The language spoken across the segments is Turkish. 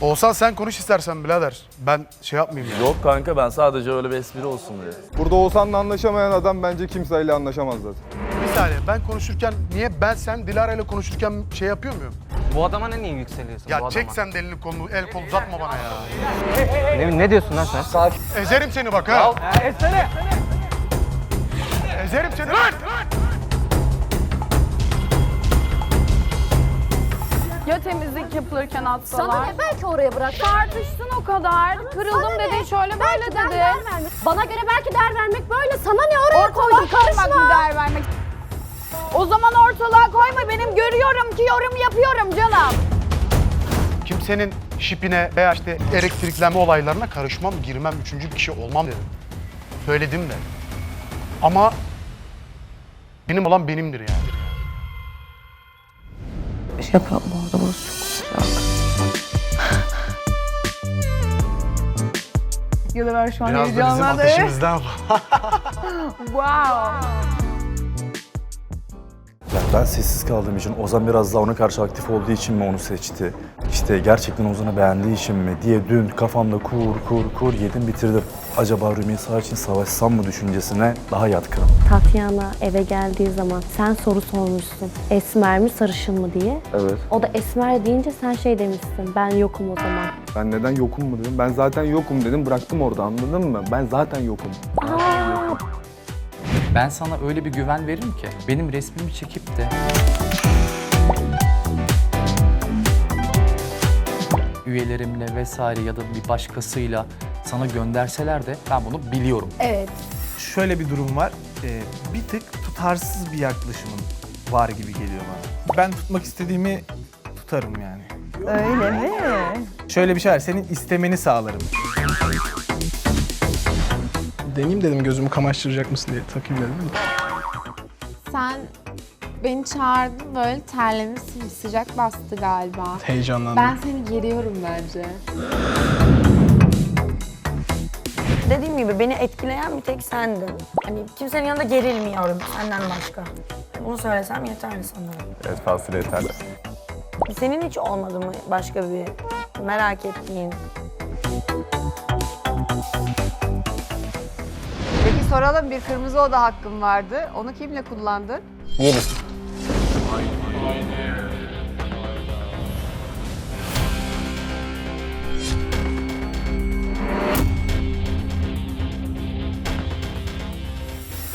Oğuzhan sen konuş istersen birader. Ben şey yapmayayım ya. Yok kanka ben sadece öyle bir espri olsun diye. Burada Oğuzhan'la anlaşamayan adam bence kimseyle anlaşamaz zaten. Bir saniye ben konuşurken niye ben sen Dilara ile konuşurken şey yapıyor muyum? Bu adama ne niye yükseliyorsun? bu Ya adama? çek sen de elini kolunu, el kol uzatma bana ya. Ne, ne diyorsun lan sen? Ezerim seni bak ha. Etsene. Ezerim seni lan. Temizlik yapılırken atsalar? Sana ne belki oraya bırak. Tartıştın o kadar. Kırıldım ne? şöyle böyle Belki der, dedin. der vermek. Bana göre belki der vermek böyle. Sana ne oraya koydun Ortalığa koymak mı karışma. değer vermek? O zaman ortalığa koyma benim görüyorum ki yorum yapıyorum canım. Kimsenin şipine veya işte elektriklenme olaylarına karışmam, girmem, üçüncü bir kişi olmam dedim. Söyledim de. Ama benim olan benimdir yani. Ya da ben şu an Biraz da bizim ateşimizden Wow. Ya ben sessiz kaldığım için Ozan biraz daha ona karşı aktif olduğu için mi onu seçti? İşte gerçekten Ozan'ı beğendiği için mi diye dün kafamda kur kur kur yedim bitirdim. Acaba Rümeysa için savaşsam mı düşüncesine daha yatkınım. Tatyana eve geldiği zaman sen soru sormuşsun. Esmer mi sarışın mı diye. Evet. O da esmer deyince sen şey demişsin. Ben yokum o zaman. Ben neden yokum mu dedim. Ben zaten yokum dedim. Bıraktım orada anladın mı? Ben zaten yokum. Aa, Ben sana öyle bir güven veririm ki benim resmimi çekip de üyelerimle vesaire ya da bir başkasıyla sana gönderseler de ben bunu biliyorum. Evet. şöyle bir durum var. Ee, bir tık tutarsız bir yaklaşımın var gibi geliyor bana. Ben tutmak istediğimi tutarım yani. Öyle mi? Şöyle bir şey var, senin istemeni sağlarım. Deneyeyim dedim gözümü kamaştıracak mısın diye takayım dedim. Sen beni çağırdın böyle terlemişsin sıcak bastı galiba. Heyecanlandım. Ben seni geriyorum bence. Dediğim gibi beni etkileyen bir tek sendin. Hani kimsenin yanında gerilmiyorum senden başka. Bunu söylesem yeterli sanırım. Evet fazla yeterli. Senin hiç olmadı mı başka bir merak ettiğin? Soralım bir kırmızı oda hakkım vardı. Onu kimle kullandın? Yeliz.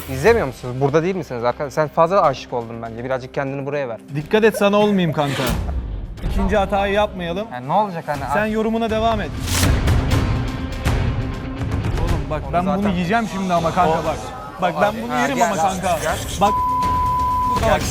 İzlemiyor musunuz? Burada değil misiniz arkadaşlar? Sen fazla aşık oldun bence. Birazcık kendini buraya ver. Dikkat et sana olmayayım kanka. İkinci hatayı yapmayalım. Yani ne olacak hani? Sen yorumuna devam et. Bak ben bunu yiyeceğim şimdi ama kanka bak. Bak ben bunu yerim ama kanka. Bak. Bak.